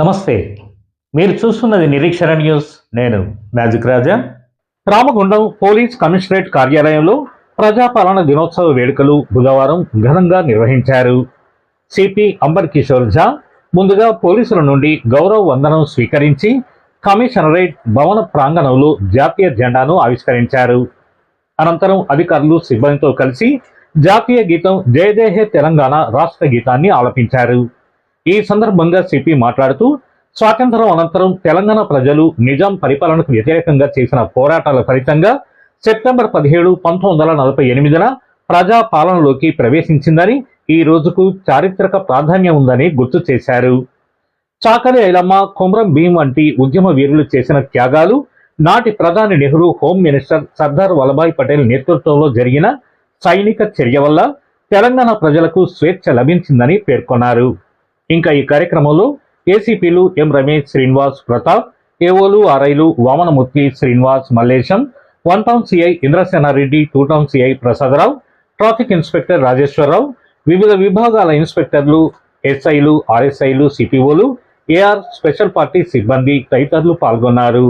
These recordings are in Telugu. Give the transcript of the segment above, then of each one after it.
నమస్తే. మీరు చూస్తున్నది నిరీక్షణ న్యూస్. నేను magic Raja. Ramagundam police commissionerate కార్యాలయంలో ప్రజాపాలన దినోత్సవ వేడుకలు బుధవారం ఘనంగా నిర్వహించారు. సిపి అంబర్ కిషోర్ ఝా ముందుగా పోలీసుల నుండి గౌరవ వందనం స్వీకరించి కమిషనరేట్ భవన ప్రాంగణంలో జాతీయ జెండాను ఆవిష్కరించారు. అనంతరం అధికారులు సిబ్బందితో కలిసి జాతీయ గీతం జయ జయ హే తెలంగాణ రాష్ట్ర గీతాన్ని ఆలపించారు. ఈ సందర్భంగా సిపి మాట్లాడుతూ స్వాతంత్రం అనంతరం తెలంగాణ ప్రజలు నిజాం పరిపాలనకు వ్యతిరేకంగా చేసిన పోరాటాల ఫలితంగా సెప్టెంబర్ పదిహేడు పంతొమ్మిది వందల నలభై ఎనిమిదిన ప్రజా పాలనలోకి ప్రవేశించిందని ఈ రోజుకు చారిత్రక ప్రాధాన్యం ఉందని గుర్తు చేశారు. చాకలి ఐలమ్మ కొమరం భీం వంటి ఉద్యమ వీరులు చేసిన త్యాగాలు నాటి ప్రధాని నెహ్రూ హోం మినిస్టర్ సర్దార్ వల్లభాయ్ పటేల్ నేతృత్వంలో జరిగిన సైనిక చర్య వల్ల తెలంగాణ ప్రజలకు స్వేచ్ఛ లభించిందని పేర్కొన్నారు. ఇంకా ఈ కార్యక్రమంలో ఏసీపీలు ఎం రమేష్ శ్రీనివాస్ ప్రతాప్ ఏఓలు ఆర్ఐలు Vamanamurthy Srinivas Mallesham one town CI Indrasena Reddy two town CI Prasada Rao traffic inspector Rajeswara Rao వివిధ విభాగాల ఇన్స్పెక్టర్లు ఎస్ఐలు ఆర్ఎస్ఐలు సిపిఓలు ఏఆర్ స్పెషల్ పార్టీ సిబ్బంది తదితరులు పాల్గొన్నారు.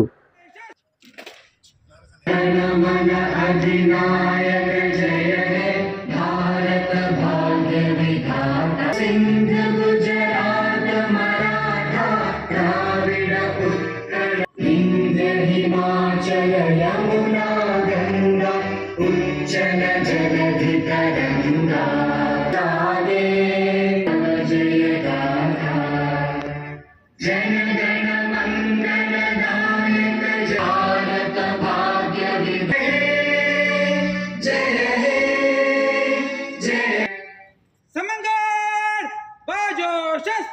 బాజోషస్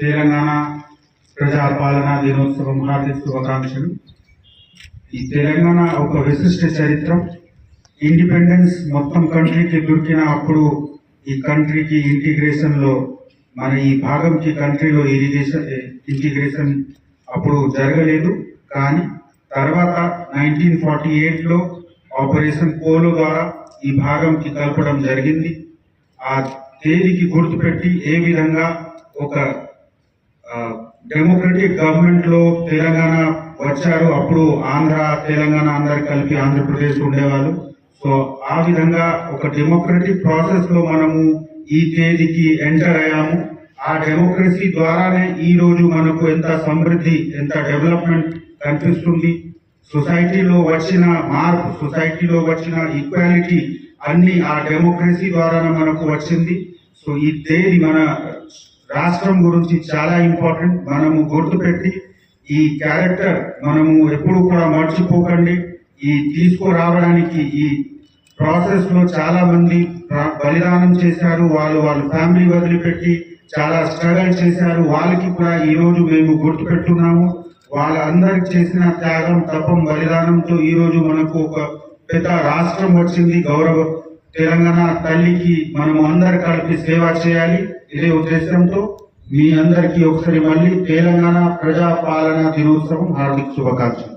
తెలంగాణ ప్రజాపాలన దినోత్సవం హార్దిక శుభాకాంక్షలు. ఈ తెలంగాణ ఒక విశిష్ట చరిత్ర. ఇండిపెండెన్స్ మొత్తం కంట్రీకి దొరికిన అప్పుడు ఈ కంట్రీకి ఇంటిగ్రేషన్లో మన ఈ భాగంకి కంట్రీలో ఇరిగేషన్ ఇంటిగ్రేషన్ అప్పుడు జరగలేదు. కానీ తర్వాత నైన్టీన్ ఫార్టీ ఎయిట్లో ఆపరేషన్ పోలో ద్వారా ఈ భాగంకి కలపడం జరిగింది. ఆ తేదీకి గుర్తుపెట్టి ఏ విధంగా ఒక డెమోక్రటిక్ గవర్నమెంట్లో తెలంగాణ వచ్చారు అప్పుడు ఆంధ్ర తెలంగాణ అందరు కలిపి ఆంధ్రప్రదేశ్ ఉండేవాళ్ళు. సో ఆ విధంగా ఒక డెమోక్రటిక్ ప్రాసెస్లో మనము ఈ తేదీకి ఎంటర్ అయ్యాము. ఆ డెమోక్రసీ ద్వారానే ఈ రోజు మనకు ఎంత సమృద్ధి ఎంత డెవలప్మెంట్ కనిపిస్తుంది. సొసైటీలో వచ్చిన మార్పు సొసైటీలో వచ్చిన ఈక్వాలిటీ అన్ని ఆ డెమోక్రసీ ద్వారానే మనకు వచ్చింది. సో ఈ తేదీ మన రాష్ట్రం గురించి చాలా ఇంపార్టెంట్. మనము గుర్తుపెట్టి ఈ క్యారెక్టర్ మనము ఎప్పుడు కూడా మర్చిపోకండి. ఈ తీసుకురావడానికి ఈ ప్రాసెస్లో చాలా మంది బలిదానం చేశారు. వాళ్ళు వాళ్ళ ఫ్యామిలీ వదిలిపెట్టి చాలా స్ట్రగల్ చేశారు. వాళ్ళకి కూడా ఈ రోజు మేము గుర్తుపెట్టున్నాము. వాళ్ళందరికి చేసిన త్యాగం తపం బలిదానంతో ఈ రోజు మనకు ఒక పెద్ద రాష్ట్రం వచ్చింది. గౌరవ తెలంగాణ తల్లికి మనం అందరు కలిపి సేవ చేయాలి. ఇదే ఉద్దేశంతో మీ అందరికీ ఒకసారి మళ్ళీ తెలంగాణ ప్రజా పాలన దినోత్సవం హార్దిక శుభాకాంక్షలు.